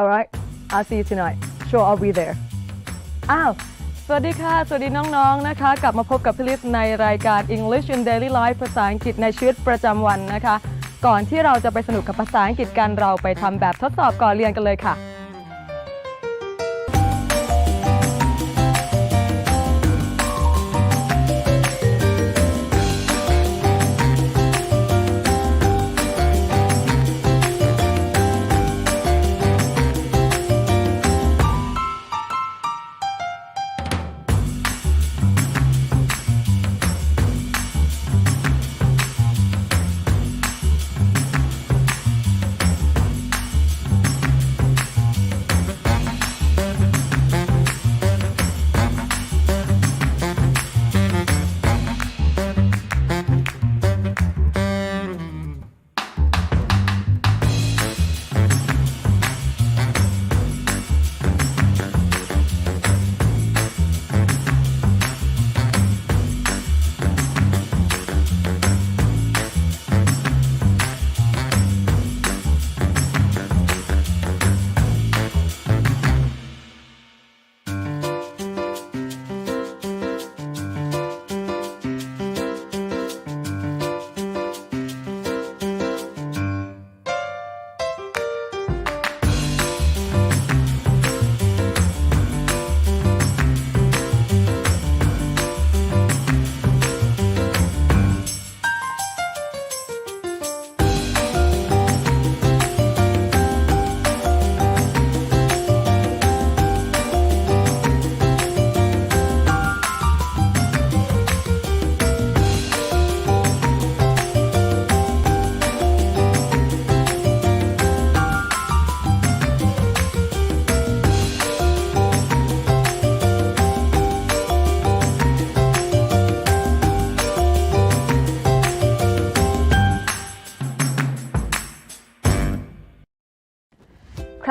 Alright I'll see you tonight sure I'll be there อ้าว สวัสดีค่ะ สวัสดีน้องๆนะคะ กลับมาพบกับพี่ลิศในรายการ English in Daily Life ภาษาอังกฤษในชีวิตประจำวันนะคะ ก่อนที่เราจะไปสนุกกับภาษาอังกฤษกันเราไปทำแบบทดสอบก่อนเรียนกันเลยค่ะ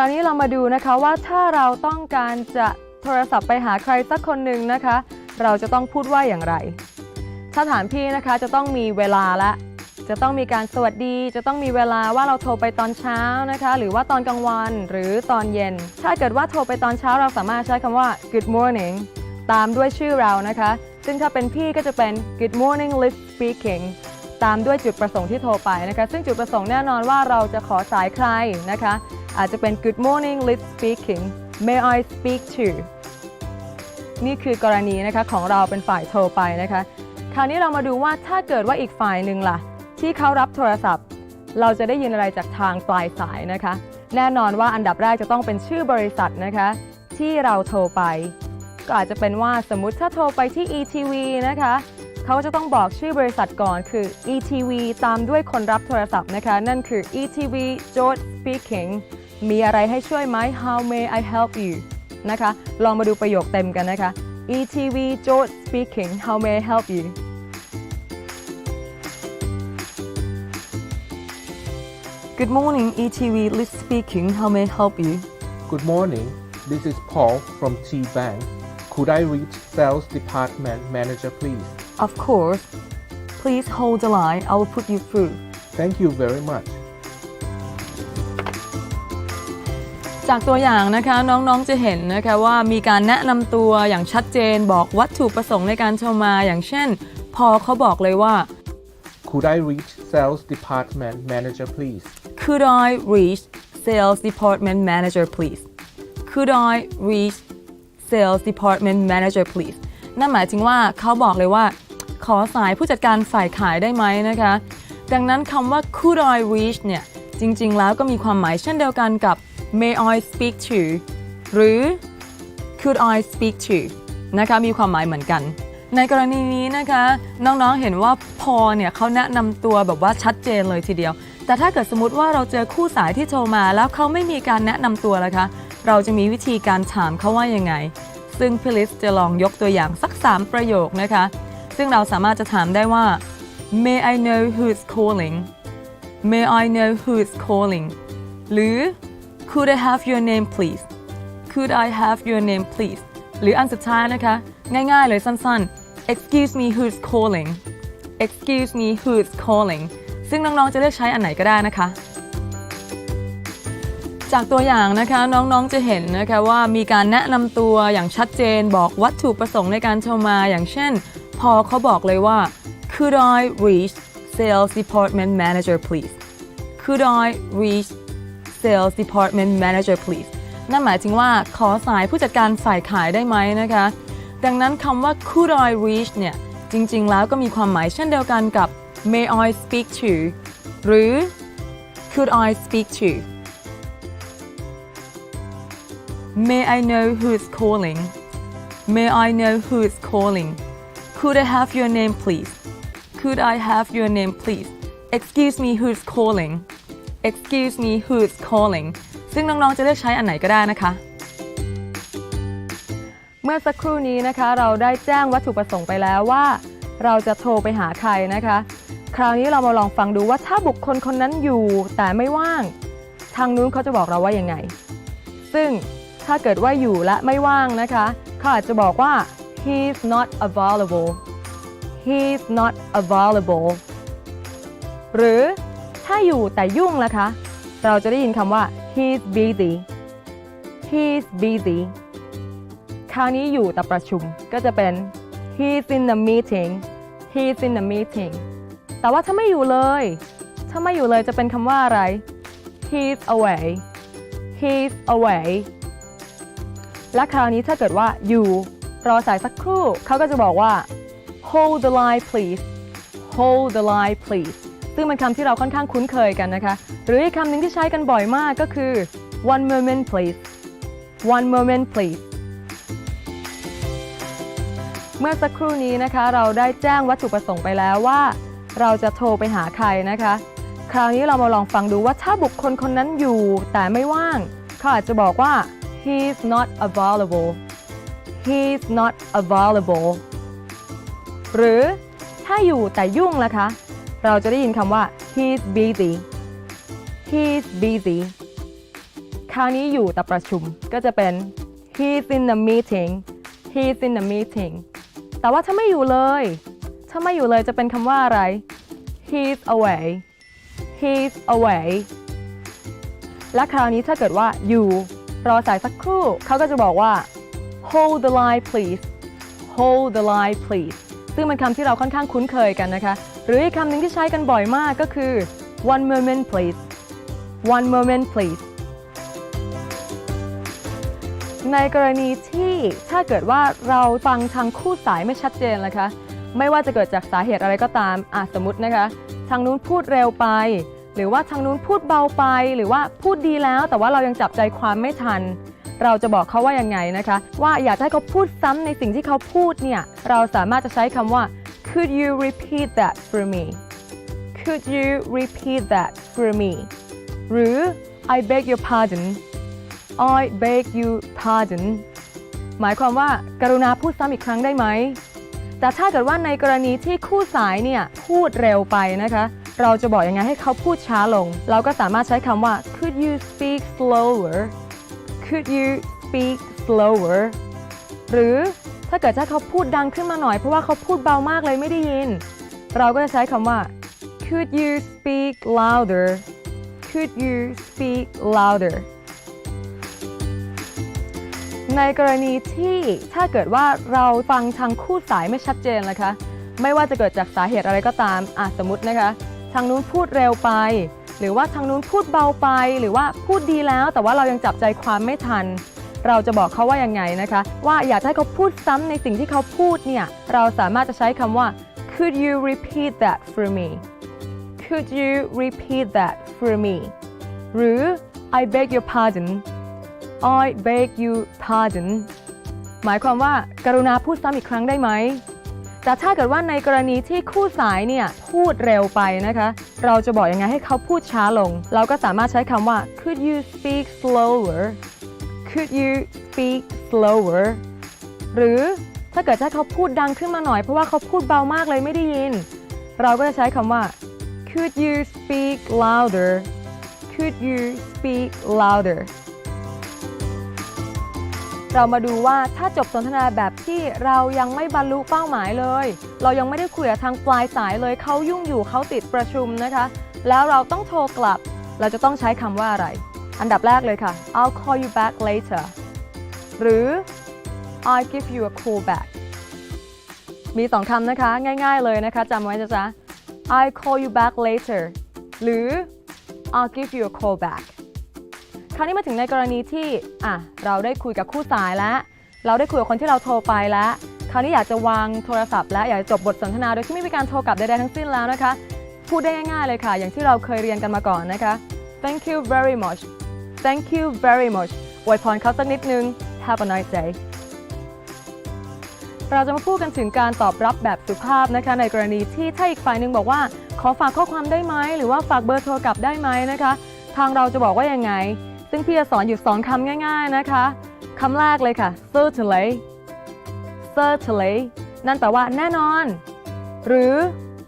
าวนี้เรามาดูนะคะว่าถ้าเราต้องการจะโทรศัพท์ไปหาใครสักคนหนึ่งนะคะ เราจะต้องพูดว่าอย่างไร ถ้าถามพี่นะคะจะต้องมีเวลาละ จะต้องมีการสวัสดี จะต้องมีเวลาว่าเราโทรไปตอนเช้านะคะ หรือว่าตอนกลางวันหรือตอนเย็น ถ้าเกิดว่าโทรไปตอนเช้าเราสามารถใช้คำว่า good morning ตามด้วยชื่อเรานะคะ ซึ่งถ้าเป็นพี่ก็จะเป็น good morning Liz speaking ตามด้วยจุดประสงค์ที่โทรไปนะคะ ซึ่งจุดประสงค์แน่นอนว่าเราจะขอสายใครนะคะ อาจจะเป็น good morning Liz speaking may I speak to นี่คือกรณีนะคะของเราเป็นฝ่ายโทรไปนะคะ คราวนี้เรามาดูว่าถ้าเกิดว่าอีกฝ่ายหนึ่งล่ะ ที่เขารับโทรศัพท์ เราจะได้ยินอะไรจากทางปลายสายนะคะ แน่นอนว่าอันดับแรกจะต้องเป็นชื่อบริษัทนะคะ ที่เราโทรไป ก็อาจจะเป็นว่าสมมุติถ้าโทรไปที่ ETV นะคะเขาจะต้องบอกชื่อบริษัทก่อนคือ ETV ตามด้วยคนรับโทรศัพท์นะคะ นั่นคือ ETV George speaking มีอะไรให้ช่วยไหม How may I help you นะคะ ลองมาดูประโยคเต็มกันนะคะ ETV George speaking How may I help you Good morning ETV Liz speaking How may I help you Good morning. This is Paul from T Bank. Could I reach Sales Department Manager, please? Of course Please hold the line I will put you through Thank you very much. จากตัวอย่างนะคะน้องๆจะเห็นนะคะว่ามีการแนะนำตัวอย่างชัดเจนบอกวัตถุประสงค์ในการโทรมาอย่างเช่น พอเขาบอกเลยว่า Could I reach Sales Department Manager, please? Could I reach sales department manager please Could I reach sales department manager please นั่นหมายถึงว่าเขาบอกเลยว่าขขอสายผู้จัดการฝ่ายขายได้ไหมนะคะ ดังนั้นคำว่า could I reach เนี่ยจริงๆ แล้วก็มีความหมายเช่นเดียวกันกับ may I speak to หรือ could I speak to นะคะมีความหมายเหมือนกัน ในกรณีนี้นะคะน้องๆเห็นว่าพอเนี่ยเขาแนะนำตัวแบบว่าชัดเจนเลยทีเดียว แต่ถ้าเกิดสมมติว่าเราเจอคู่สายที่โทรมาแล้วเขาไม่มีการแนะนำตัวละคะ เราจะมีวิธีการถามเขาว่ายังไง ซึ่งพี่ลิสจะลองยกตัวอย่างสัก 3 ประโยคนะคะ ซึ่งเราสามารถจะถามได้ว่า May I know who's calling May I know who's calling หรือ Could I have your name please Could I have your name please หรืออันสุดท้ายนะคะ ง่ายๆเลยสั้นๆ Excuse me who's calling Excuse me who's calling ซึ่งน้องๆจะเลือกใช้อันไหนก็ได้นะคะ จากตัวอย่างนะคะน้องๆจะเห็นนะคะว่ามีการแนะนำตัวอย่างชัดเจนบอกวัตถุประสงค์ในการโทรมาอย่างเช่น พอเขาบอกเลยว่า Could I reach sales department manager please Could I reach sales department manager please นั่นหมายถึงว่าขอสายผู้จัดการฝ่ายขายได้ไหมนะคะ ดังนั้นคำว่า could I reach เนี่ย จริงๆ แล้วก็มีความหมายเช่นเดียวกันกับ may I speak to หรือ could I speak to May I know who's calling May I know who's calling Could I have your name please Could I have your name please Excuse me who's calling Excuse me who's calling ซึ่งน้องๆจะเลือกใช้อันไหนก็ได้นะคะ เมื่อสักครู่นี้นะคะเราได้แจ้งวัตถุประสงค์ไปแล้วว่า เราจะโทรไปหาใครนะคะ คราวนี้เรามาลองฟังดูว่าถ้าบุคคลคนนั้นอยู่แต่ไม่ว่าง ทางนู้นเขาจะบอกเราว่ายังไง ซึ่งถ้าเกิดว่าอยู่และไม่ว่างนะคะเขาอาจจะบอกว่า he's not available he's not available หรือ ถ้าอยู่แต่ยุ่งล่ะคะ เราจะได้ยินคำว่า he's busy he's busy คราวนี้อยู่แต่ประชุมก็จะเป็น he's in the meeting he's in the meeting แต่ว่าถ้าไม่อยู่เลย ถ้าไม่อยู่เลยจะเป็นคำว่าอะไร he's away he's away และคราวนี้ถ้าเกิดว่าอยู่รอสายสักครู่เขาก็จะบอกว่า hold the line please hold the line please ซึ่งเป็นคำที่เราค่อนข้างคุ้นเคยกันนะคะ หรืออีกคำหนึ่งที่ใช้กันบ่อยมากก็คือ one moment please one moment please เมื่อสักครู่นี้นะคะ เราได้แจ้งวัตถุประสงค์ไปแล้วว่า เราจะโทรไปหาใครนะคะ คราวนี้เรามาลองฟังดูว่าถ้าบุคคลคนนั้นอยู่แต่ไม่ว่าง เขาอาจจะบอกว่า he's not available he's not available หรือถ้าอยู่แต่ยุ่งล่ะคะ เราจะได้ยินคำว่า he's busy he's busy คราวนี้อยู่แต่ประชุมก็จะเป็น he's in the meeting he's in the meeting แต่ว่าถ้าไม่อยู่เลย ถ้าไม่อยู่เลยจะเป็นคำว่าอะไร he's away he's away และคราวนี้ถ้าเกิดว่าอยู่รอสายสักครู่เขาก็จะบอกว่า hold the line please hold the line please ซึ่งเป็นคำที่เราค่อนข้างคุ้นเคยกันนะคะ หรืออีกคำหนึ่งที่ใช้กันบ่อยมากก็คือ one moment please one moment please ในกรณีที่ถ้าเกิดว่าเราฟังทางคู่สายไม่ชัดเจนเลยคะ ไม่ว่าจะเกิดจากสาเหตุอะไรก็ตามอาจสมมตินะคะ ทางนู้นพูดเร็วไป หรือว่าทางนู้นพูดเบาไป หรือว่าพูดดีแล้วแต่ว่าเรายังจับใจความไม่ทัน เราจะบอกเขาว่ายังไงนะคะ ว่าอยากให้เขาพูดซ้ำในสิ่งที่เขาพูดเนี่ย เราสามารถจะใช้คำว่า could you repeat that for me could you repeat that for me หรือ I beg your pardon I beg you pardon หมายความว่าการุณาพูดซ้ำอีกครั้งได้ไหม แต่ถ้าเกิดว่าในกรณีที่คู่สายเนี่ยพูดเร็วไปนะคะ เราจะบอกยังไงให้เขาพูดช้าลง เราก็สามารถใช้คำว่า could you speak slower could you speak slower หรือ ถ้าเกิดถ้าเขาพูดดังขึ้นมาหน่อย เพราะว่าเขาพูดเบามากเลยไม่ได้ยิน เราก็จะใช้คำว่า could you speak louder could you speak louder ในกรณีที่ถ้าเกิดว่าเราฟังทางคู่สายไม่ชัดเจนนะคะ ไม่ว่าจะเกิดจากสาเหตุอะไรก็ตามอะสมมตินะคะ ทางนู้นพูดเร็วไป หรือว่าทางนู้นพูดเบาไป หรือว่าพูดดีแล้วแต่ว่าเรายังจับใจความไม่ทัน เราจะบอกเขาว่ายังไงนะคะ ว่าอยากให้เขาพูดซ้ำในสิ่งที่เขาพูดเนี่ย เราสามารถจะใช้คำว่า Could you repeat that for me Could you repeat that for me หรือ I beg your pardon I beg you pardon หมายความว่าการุณาพูดซ้ำอีกครั้งได้ไหม แต่ถ้าเกิดว่าในกรณีที่คู่สายเนี่ยพูดเร็วไปนะคะ เราจะบอกยังไงให้เขาพูดช้าลง เราก็สามารถใช้คำว่า could you speak slower could you speak slower หรือถ้าเกิดให้เขาพูดดังขึ้นมาหน่อย เพราะว่าเขาพูดเบามากเลยไม่ได้ยิน เราก็จะใช้คำว่า could you speak louder could you speak louder เรามาดูว่าถ้าจบสนทนาแบบที่เรายังไม่บรรลุเป้าหมายเลย เรายังไม่ได้คุยกับทางปลายสายเลยเขายุ่งอยู่เขาติดประชุมนะคะ แล้วเราต้องโทรกลับ เราจะต้องใช้คำว่าอะไร อันดับแรกเลยค่ะ I'll call you back later หรือ I'll give you a call back มีสองคำนะคะ ง่ายๆเลยนะคะจำไว้นะจ๊ะ I'll call you back later หรือ I'll give you a call back คราวนี้มาถึงในกรณีที่อะเราได้คุยกับคู่สายแล้ว เราได้คุยกับคนที่เราโทรไปแล้ว คราวนี้อยากจะวางโทรศัพท์และอยากจะจบบทสนทนา โดยที่ไม่มีการโทรกลับใดๆทั้งสิ้นแล้วนะคะ พูดได้ง่ายๆเลยค่ะ อย่างที่เราเคยเรียนกันมาก่อนนะคะ thank you very much thank you very much อวยพรเขาสักนิดนึง have a nice day เราจะมาพูดกันถึงการตอบรับแบบสุภาพนะคะ ในกรณีที่ถ้าอีกฝ่ายหนึ่งบอกว่า ขอฝากข้อความได้ไหม หรือว่าฝากเบอร์โทรกลับได้ไหมนะคะ ทางเราจะบอกว่ายังไง ซึ่งพี่จะสอนอยู่ 2คำง่าย ๆนะคะคำแรกเลยค่ะ certainly certainly นั่นแปลว่าแน่นอน หรือ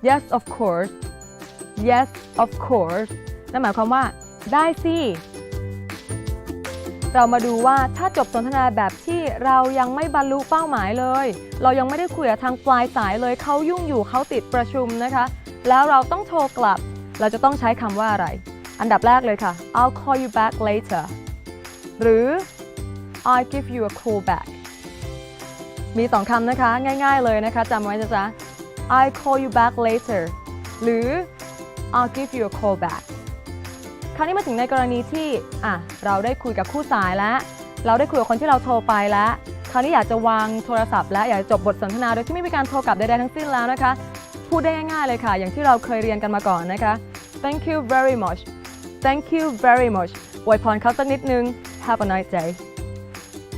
yes of course yes of course นั่นหมายความว่าได้สิ เรามาดูว่าถ้าจบสนทนาแบบที่เรายังไม่บรรลุเป้าหมายเลย เรายังไม่ได้คุยกับทางปลายสายเลยเขายุ่งอยู่เขาติดประชุมนะคะ แล้วเราต้องโทรกลับ เราจะต้องใช้คำว่าอะไร อันดับแรกเลยค่ะ I'll call you back later หรือ I'll give you a call back มีสองคำนะคะ ง่ายๆเลยนะคะจำไว้นะจ๊ะ I'll call you back later หรือ I'll give you a call back ราวนี้มาถึงในกรณีที่อะเราได้คุยกับคู่สายแล้ว เราได้คุยกับคนที่เราโทรไปแล้ว คราวนี้อยากจะวางโทรศัพท์และอยากจะจบบทสนทนาโดยที่ไม่มีการโทรกลับใดๆทั้งสิ้นแล้วนะคะ พูดได้ง่ายๆเลยค่ะ อย่างที่เราเคยเรียนกันมาก่อนนะคะ thank you very much thank you very much อวยพรเขาสักนิดนึง have a nice day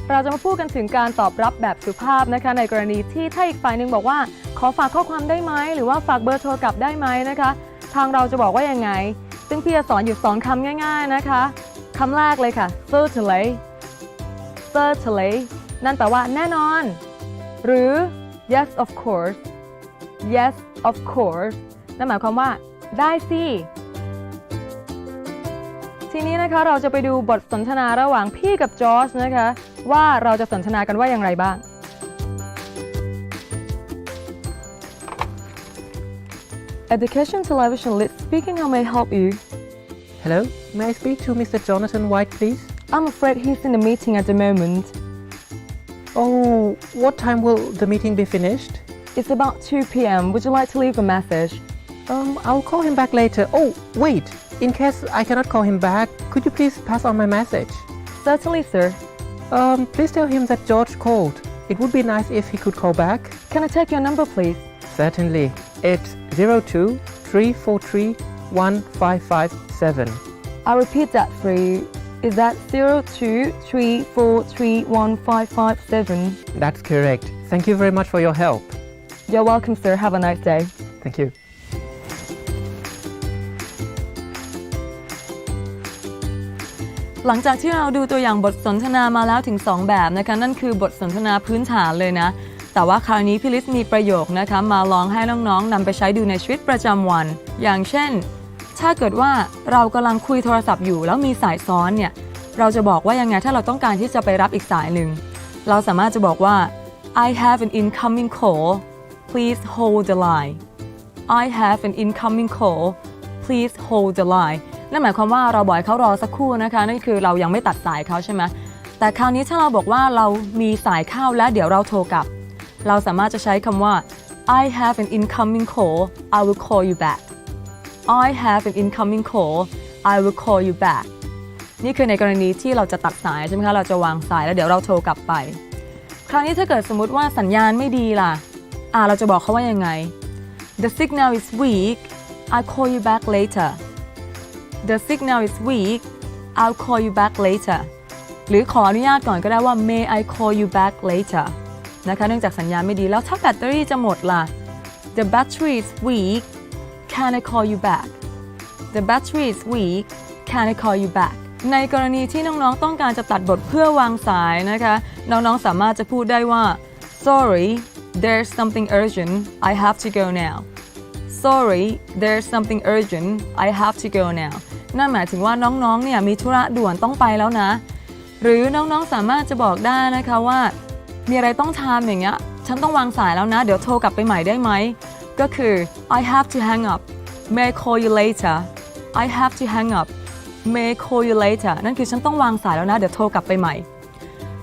เราจะมาพูดกันถึงการตอบรับแบบสุภาพนะคะ ในกรณีที่ถ้าอีกฝ่ายหนึ่งบอกว่า ขอฝากข้อความได้ไหมหรือว่าฝากเบอร์โทรกลับได้ไหมนะคะ ทางเราจะบอกว่ายังไง ซึ่งพี่จะสอนอยู่ 2 คำง่ายๆนะคะคำแรกเลยค่ะ certainly certainly นั่นแปลว่าแน่นอน หรือ yes of course yes of course นั่นหมายความว่า ได้สิ ทีนี้นะคะเราจะไปดูบทสนทนาระหว่างพี่กับจอร์จนะคะ ว่าเราจะสนทนากันว่าอย่างไรบ้าง Education Television Lit speaking how may I help you Hello, may I speak to Mr. Jonathan White, please? I'm afraid he's in a meeting at the moment Oh, what time will the meeting be finished? It's about 2 p.m. Would you like to leave a message? Um, I'll call him back later. Oh, wait. In case I cannot call him back, could you please pass on my message? Certainly, sir. Um, please tell him that George called. It would be nice if he could call back. Can I take your number, please? Certainly. It's 02 343 1557. I'll repeat that for you. Is that 0234315557? That's correct. Thank you very much for your help. You're welcome, sir. Have a nice day. Thank you. หลังจากที่เราดูตัวอย่างบทสนทนามาแล้วถึง 2 แบบนะคะ นั่นคือบทสนทนาพื้นฐานเลยนะ แต่ว่าคราวนี้พี่ลิสมีประโยคนะคะมาลองให้น้องๆนำไปใช้ดูในชีวิตประจำวัน อย่างเช่น ถ้าเกิดว่าเรากำลังคุยโทรศัพท์อยู่ แล้วมีสายซ้อนเนี่ยเราจะบอกว่ายังไงถ้าเราต้องการที่จะไปรับอีกสายหนึ่งเราสามารถจะบอกว่า I have an incoming call please hold the line I have an incoming call please hold the line นั่นหมายความว่าเราบอกเขารอสักครู่นะคะนั่นคือเรายังไม่ตัดสายเขาใช่ไหมแต่คราวนี้ถ้าเราบอกว่าเรามีสายเข้าและเดี๋ยวเราโทรกลับ เราสามารถจะใช้คำว่า I have an incoming call I will call you back I have an incoming call I will call you back นี่คือในกรณีที่เราจะตัดสายใช่ไหมคะ เราจะวางสายแล้วเดี๋ยวเราโทรกลับไป คราวนี้ถ้าเกิดสมมติว่าสัญญาณไม่ดีล่ะ อ่าเราจะบอกเขาว่ายังไง the signal is weak I'll call you back later the signal is weak I'll call you back later หรือขออนุญาตก่อนก็ได้ว่า may I call you back later นะคะเนื่องจากสัญญาณไม่ดีแล้วถ้าแบตเตอรี่จะหมดล่ะ the battery is weak can I call you back the battery is weak can I call you back ในกรณีที่น้องๆต้องการจะตัดบทเพื่อวางสายนะคะ น้องๆสามารถจะพูดได้ว่า sorry there's something urgent I have to go now sorry there's something urgent I have to go now นั่นหมายถึงว่าน้องๆเนี่ยมีธุระด่วนต้องไปแล้วนะ หรือน้องๆสามารถจะบอกได้นะคะว่า มีอะไรต้องทำอย่างเงี้ย ฉันต้องวางสายแล้วนะ เดี๋ยวโทรกลับไปใหม่ได้ไหม ก็คือ I have to hang up may I call you later I have to hang up may I call you later นั่นคือฉันต้องวางสายแล้วนะ เดี๋ยวโทรกลับไปใหม่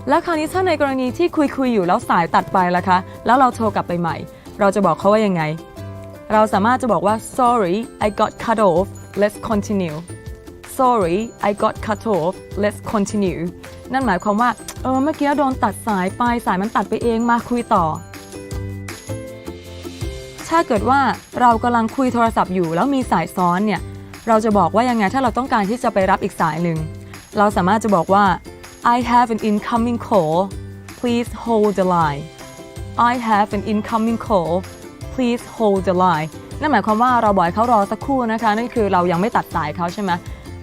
แล้วคราวนี้ถ้าในกรณีที่คุยคุยอยู่แล้วสายตัดไปล่ะคะ แล้วเราโทรกลับไปใหม่ เราจะบอกเขาว่ายังไง เราสามารถจะบอกว่า sorry I got cut off let's continue sorry I got cut off let's continue นั่นหมายความว่า เออ เมื่อกี้โดนตัดสายไป สายมันตัดไปเองมาคุยต่อ ถ้าเกิดว่าเรากำลังคุยโทรศัพท์อยู่แล้วมีสายซ้อนเนี่ย เราจะบอกว่ายังไงถ้าเราต้องการที่จะไปรับอีกสายหนึ่ง เราสามารถจะบอกว่า I have an incoming call please hold the line I have an incoming call please hold the line นั่นหมายความว่าเราบอกให้เขารอสักครู่นะคะ นั่นคือเรายังไม่ตัดสายเขาใช่ไหม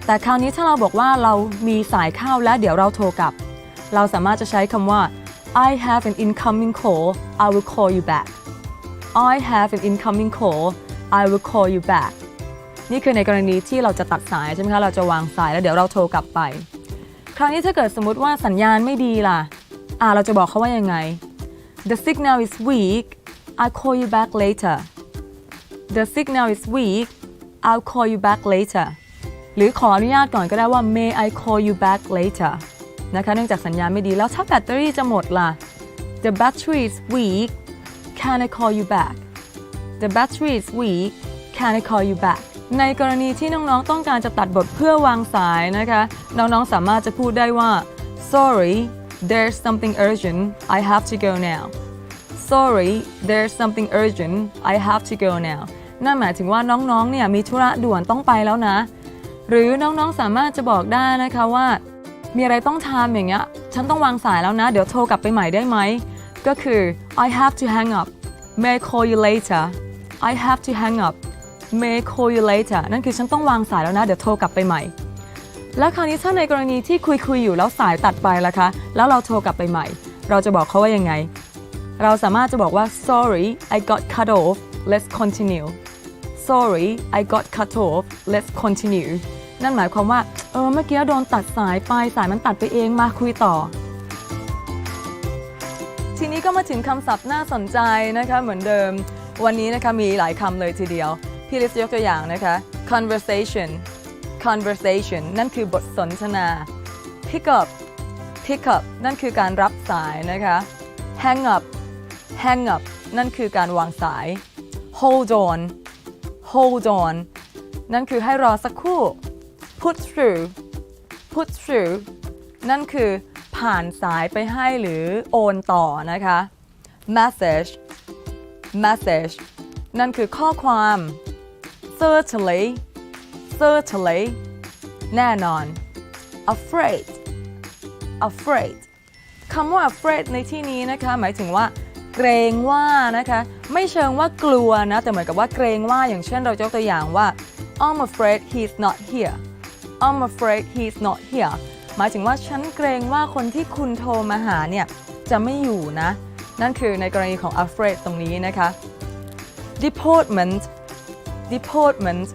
แต่คราวนี้ถ้าเราบอกว่าเรามีสายเข้าและเดี๋ยวเราโทรกลับ เราสามารถจะใช้คำว่า I have an incoming call I will call you back I have an incoming call I will call you back นี่คือในกรณีที่เราจะตัดสายใช่ไหมคะ เราจะวางสายแล้วเดี๋ยวเราโทรกลับไป คราวนี้ถ้าเกิดสมมติว่าสัญญาณไม่ดีล่ะ อ่าเราจะบอกเขาว่ายังไง The signal is weak I'll call you back later The signal is weak I'll call you back later หรือขออนุญาตก่อนก็ได้ว่า May I call you back later นะคะเนื่องจากสัญญาณไม่ดีแล้วถ้าแบตเตอรี่จะหมดล่ะ The battery is weak Can I call you back The battery is weak Can I call you back ในกรณีที่น้องๆ ต้องการจะตัดบทเพื่อวางสายนะคะ น้องๆ สามารถจะพูดได้ว่า Sorry there's something urgent I have to go now Sorry there's something urgent I have to go now นั่นหมายถึงว่าน้องๆ เนี่ยมีธุระด่วนต้องไปแล้วนะ หรือน้องๆสามารถจะบอกได้นะคะว่า มีอะไรต้องทำอย่างเงี้ยฉันต้องวางสายแล้วนะ เดี๋ยวโทรกลับไปใหม่ได้ไหม ก็คือ I have to hang up may I call you later I have to hang up may I call you later นั่นคือฉันต้องวางสายแล้วนะ เดี๋ยวโทรกลับไปใหม่ แล้วคราวนี้ถ้าในกรณีที่คุยคุยอยู่แล้วสายตัดไปล่ะคะ แล้วเราโทรกลับไปใหม่ เราจะบอกเขาว่ายังไง เราสามารถจะบอกว่า sorry I got cut off let's continue sorry I got cut off let's continue นั่นหมายความว่า เออ เมื่อกี้โดนตัดสายไปสายมันตัดไปเองมาคุยต่อ ทีนี้ก็มาถึงคำศัพท์น่าสนใจนะคะเหมือนเดิม วันนี้นะคะมีหลายคำเลยทีเดียว พี่ลิสยกตัวอย่างนะคะ conversation conversation นั่นคือบทสนทนา pick up pick up นั่นคือการรับสายนะคะ hang up hang up นั่นคือการวางสาย hold on hold on นั่นคือให้รอสักครู่ put through put through นั่นคือผ่านสายไปให้หรือโอนต่อนะคะ message message นั่นคือข้อความ certainly certainly แน่นอน afraid afraid คำว่า afraid ในที่นี้นะคะหมายถึงว่าเกรงว่านะคะไม่เชิงว่ากลัวนะ แต่เหมือนกับว่าเกรงว่าอย่างเช่นเรายกตัวอย่างว่า I'm afraid he's not here I'm afraid he's not here หมายถึงว่าฉันเกรงว่าคนที่คุณโทรมาหาเนี่ยจะไม่อยู่นะ นั่นคือในกรณีของ afraid ตรงนี้นะคะ department department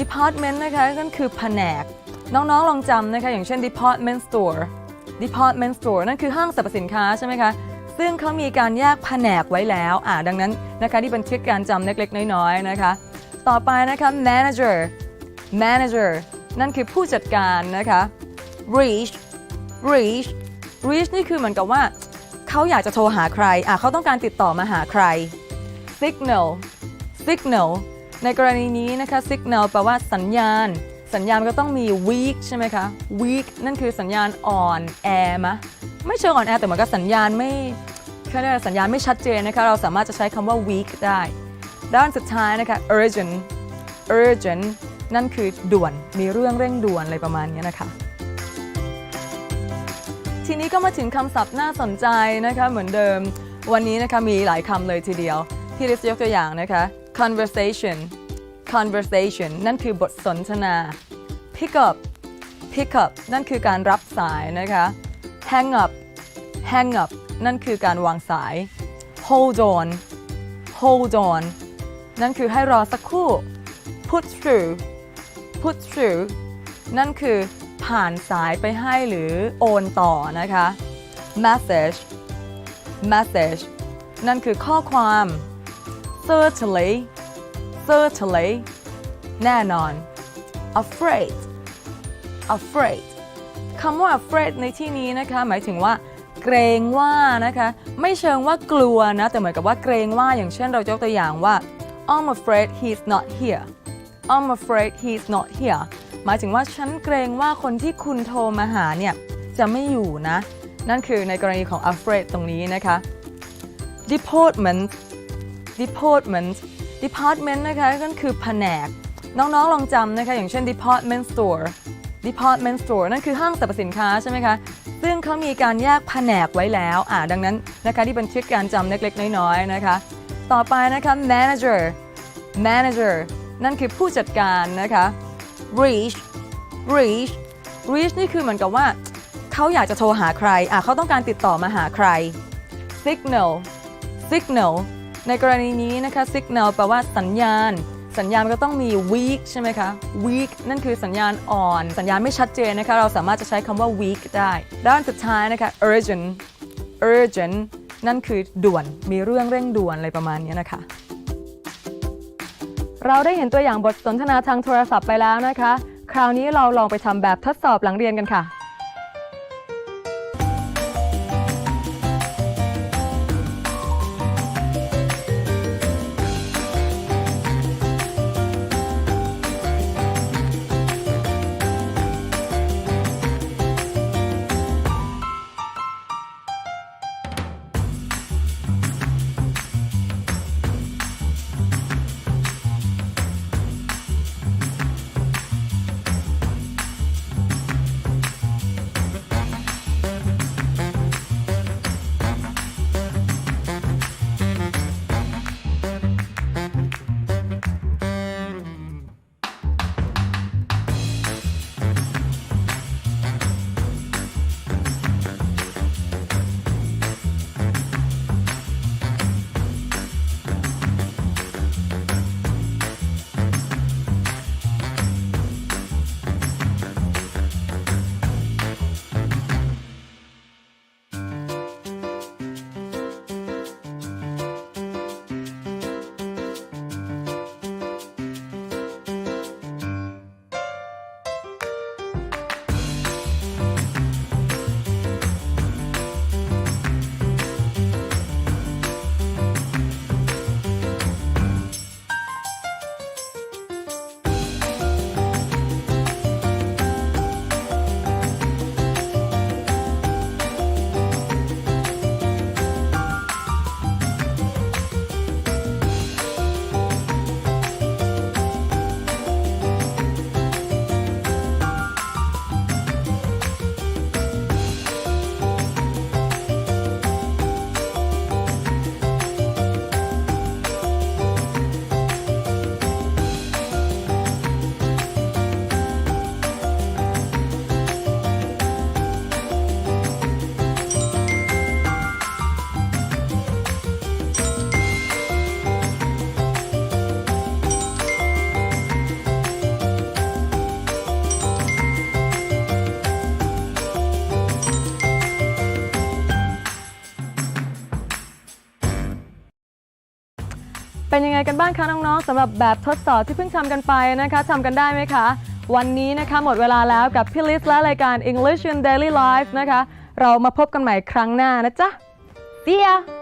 department นะคะก็คือแผนก น้องๆลองจำนะคะ อย่างเช่น department store department store นั่นคือห้างสรรพสินค้าใช่ไหมคะ ซึ่งเขามีการแยกแผนกไว้แล้ว อ่าดังนั้นนะคะที่เป็นทริคการจำเล็กๆ น้อยๆ นะคะ ต่อไปนะคะ manager manager นั่นคือผู้จัดการนะคะ reach reach reach นี่คือเหมือนกับว่าเขาอยากจะโทรหาใครอะเขาต้องการติดต่อมาหาใคร signal signal ในกรณีนี้นะคะ signal แปลว่าสัญญาณ สัญญาณก็ต้องมี weak ใช่ไหมคะ weak นั่นคือสัญญาณอ่อนแอมะไม่เชิงอ่อนแอแต่เหมือนกับสัญญาณไม่เขาเรียกสัญญาณไม่ชัดเจนนะคะเราสามารถจะใช้คำว่า weak ได้ ด้านสุดท้ายนะคะ urgent urgent นั่นคือด่วนมีเรื่องเร่งด่วนอะไรประมาณนี้นะคะ ทีนี้ก็มาถึงคำศัพท์น่าสนใจนะคะเหมือนเดิมวันนี้นะคะมีหลายคำเลยทีเดียว ที่ลิสยกตัวอย่างนะคะ conversation conversation นั่นคือบทสนทนา pick up pick up นั่นคือการรับสายนะคะ hang up hang up นั่นคือการวางสาย hold on hold on นั่นคือให้รอสักครู่ put through put through นั่นคือผ่านสายไปให้หรือโอนต่อนะคะ message message นั่นคือข้อความ certainly certainly แน่นอน afraid afraid คำว่า afraid ในที่นี้นะคะ หมายถึงว่า เกรงว่านะคะ ไม่เชิงว่ากลัวนะ แต่เหมือนกับว่าเกรงว่าอย่างเช่นเรายกตัวอย่างว่า I'm afraid he's not here I'm afraid he's not here หมายถึงว่าฉันเกรงว่าคนที่คุณโทรมาหาเนี่ย จะไม่อยู่นะ นั่นคือในกรณีของ afraid ตรงนี้นะคะ department department department นะคะก็คือแผนก น้องๆลองจำนะคะ อย่างเช่น department store department store นั่นคือห้างสรรพสินค้าใช่ไหมคะ ซึ่งเขามีการแยกแผนกไว้แล้ว อ่าดังนั้นนะคะที่เป็นทริคการจำเล็กๆ น้อยๆ นะคะ ต่อไปนะคะ manager manager นั่นคือผู้จัดการนะคะ reach reach reach นี่คือเหมือนกับว่า เขาอยากจะโทรหาใครอะเขาต้องการติดต่อมาหาใคร signal signal ในกรณีนี้นะคะ signal แปลว่าสัญญาณ สัญญาณก็ต้องมี weak ใช่ไหมคะ weak นั่นคือสัญญาณอ่อน สัญญาณไม่ชัดเจนนะคะ เราสามารถจะใช้คำว่า weak ได้ ด้านสุดท้ายนะคะ urgent urgent นั่นคือด่วน มีเรื่องเร่งด่วนอะไรประมาณนี้นะคะ เราได้เห็นตัวอย่างบทสนทนาทางโทรศัพท์ไปแล้วนะคะ คราวนี้เราลองไปทำแบบทดสอบหลังเรียนกันค่ะ เป็นยังไงกันบ้างคะน้องๆสำหรับแบบทดสอบที่เพิ่งทำกันไปนะคะทำกันได้ไหมคะ วันนี้นะคะหมดเวลาแล้วกับพี่ลิสและรายการ English in Daily Life นะคะ เรามาพบกันใหม่ครั้งหน้านะจ๊ะ See ya